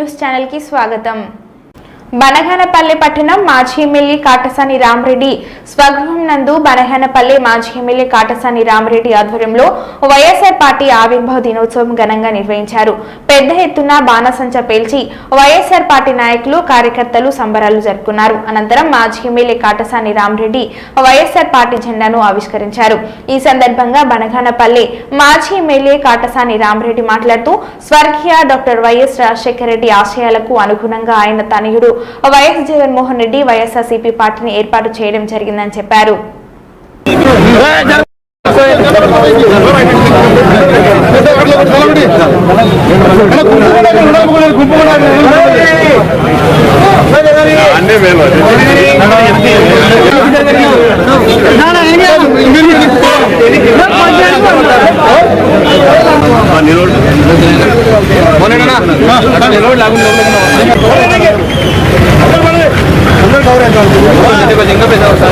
Telugu news channel కి స్వాగతం బనగానపల్లి పట్టణం మాజీ ఎమ్మెల్యే కాటసాని రామరెడ్డి స్వగృహం నందు బనగానపల్లి మాజీ ఎమ్మెల్యే కాటసాని రామరెడ్డి ఆధ్వర్యంలో వైఎస్ఆర్ పార్టీ ఆవిర్భావ దినోత్సవం ఘనంగా నిర్వహించారు. పెద్ద ఎత్తున బాణసంచ పేల్చి వైఎస్ఆర్ పార్టీ నాయకులు కార్యకర్తలు సంబరాలు జరుపుకున్నారు. అనంతరం మాజీ MLA Katasani Ramareddy YSR party జెండాను ఆవిష్కరించారు. ఈ సందర్భంగా బనగానపల్లి మాజీ ఎమ్మెల్యే కాటసాని రామరెడ్డి మాట్లాడుతూ స్వర్గీయ డాక్టర్ వైఎస్ రాజశేఖర రెడ్డి ఆశయాలకు అనుగుణంగా ఆయన తనయుడు వైఎస్ జగన్మోహన్ రెడ్డి వైఎస్ఆర్సీపీ పార్టీని ఏర్పాటు చేయడం జరిగిందని చెప్పారు. ఎందుకు కవర్ ఎంత అవుతుంది కొంచెం ఇంకా పెద్ద అవుతుంది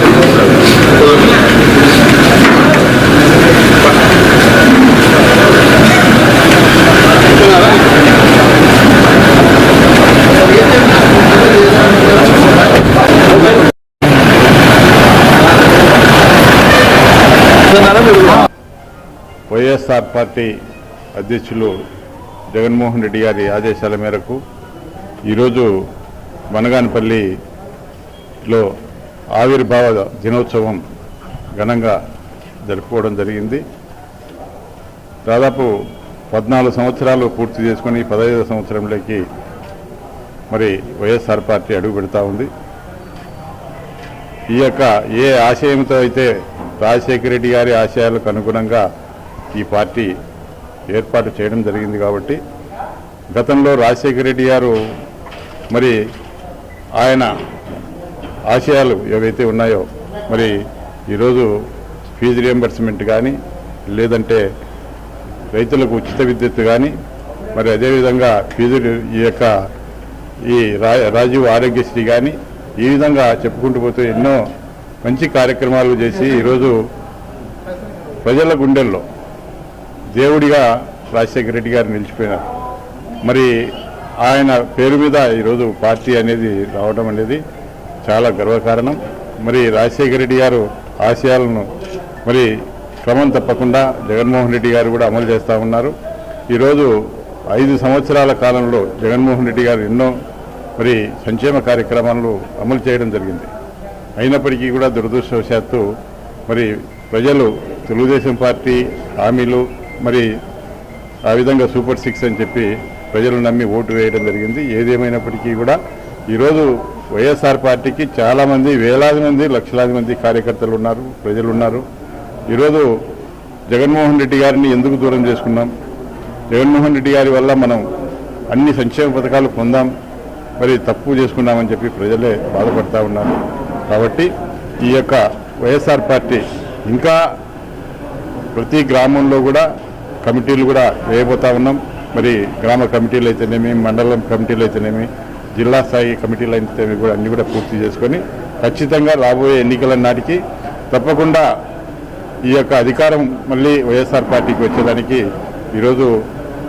వైఎస్ఆర్ పార్టీ అధ్యక్షులు జగన్మోహన్ రెడ్డి గారి ఆదేశాల మేరకు ఈరోజు బనగానపల్లిలో ఆవిర్భావ దినోత్సవం ఘనంగా జరుపుకోవడం జరిగింది. దాదాపు పద్నాలుగు సంవత్సరాలు పూర్తి చేసుకొని పదహైదు సంవత్సరంలోకి మరి వైఎస్ఆర్ పార్టీ అడుగు పెడతా ఉంది. ఈ యొక్క ఏ ఆశయంతో అయితే రాజశేఖర రెడ్డి గారి ఆశయాలకు అనుగుణంగా ఈ పార్టీ ఏర్పాటు చేయడం జరిగింది కాబట్టి గతంలో రాజశేఖర రెడ్డి గారు మరి ఆయన ఆశయాలు ఏవైతే ఉన్నాయో మరి ఈరోజు ఫీజు రియంబర్స్మెంట్ కానీ లేదంటే రైతులకు ఉచిత విద్యుత్ కానీ మరి అదేవిధంగా ఫీజు ఈ యొక్క ఈ రా రాజీవ్ ఆరోగ్యశ్రీ కానీ ఈ విధంగా చెప్పుకుంటూ పోతే ఎన్నో మంచి కార్యక్రమాలు చేసి ఈరోజు ప్రజల గుండెల్లో దేవుడిగా రాజశేఖర రెడ్డి గారు నిలిచిపోయినారు. మరి ఆయన పేరు మీద ఈరోజు పార్టీ అనేది రావడం అనేది చాలా గర్వకారణం. మరి రాజశేఖర రెడ్డి గారు ఆశయాలను మరి క్రమం తప్పకుండా జగన్మోహన్ రెడ్డి గారు కూడా అమలు చేస్తూ ఉన్నారు. ఈరోజు ఐదు సంవత్సరాల కాలంలో జగన్మోహన్ రెడ్డి గారు ఎన్నో మరి సంక్షేమ కార్యక్రమాలను అమలు చేయడం జరిగింది. అయినప్పటికీ కూడా దురదృష్టవశాత్తు మరి ప్రజలు తెలుగుదేశం పార్టీ హామీలు మరి ఆ విధంగా సూపర్ సిక్స్ అని చెప్పి ప్రజలు నమ్మి ఓటు వేయడం జరిగింది. ఏదేమైనప్పటికీ కూడా ఈరోజు వైఎస్ఆర్ పార్టీకి చాలామంది వేలాది మంది లక్షలాది మంది కార్యకర్తలు ఉన్నారు ప్రజలు ఉన్నారు ఈరోజు జగన్మోహన్ రెడ్డి గారిని ఎందుకు దూరం చేసుకున్నాం? జగన్మోహన్ రెడ్డి గారి వల్ల మనం అన్ని సంక్షేమ పథకాలు పొందాం మరి తప్పు చేసుకున్నామని చెప్పి ప్రజలే బాధపడతా ఉన్నారు. కాబట్టి ఈ యొక్క వైఎస్ఆర్ పార్టీ ఇంకా ప్రతి గ్రామంలో కూడా కమిటీలు కూడా వేయబోతా ఉన్నాం. మరి గ్రామ కమిటీలు అయితేనేమి మండలం కమిటీలు అయితేనేమి జిల్లా స్థాయి కమిటీలు అయితేనేమి కూడా అన్నీ కూడా పూర్తి చేసుకొని ఖచ్చితంగా రాబోయే ఎన్నికల నాటికి తప్పకుండా ఈ యొక్క అధికారం మళ్ళీ వైఎస్ఆర్ పార్టీకి వచ్చేదానికి ఈరోజు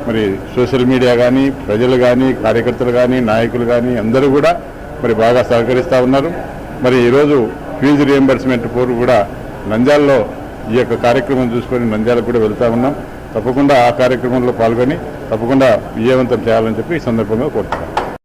మరి సోషల్ మీడియా కానీ ప్రజలు కానీ కార్యకర్తలు కానీ నాయకులు కానీ అందరూ కూడా మరి బాగా సహకరిస్తూ ఉన్నారు. మరి ఈరోజు ఫీజు రియంబర్స్మెంట్ కోరు కూడా నంద్యాలలో ఈ యొక్క కార్యక్రమం చూసుకొని నంద్యాలకు కూడా వెళ్తా ఉన్నాం. తప్పకుండా ఆ కార్యక్రమంలో పాల్గొని తప్పకుండా విజయవంతం చేయాలని చెప్పి ఈ సందర్భంగా కోరుతున్నాం.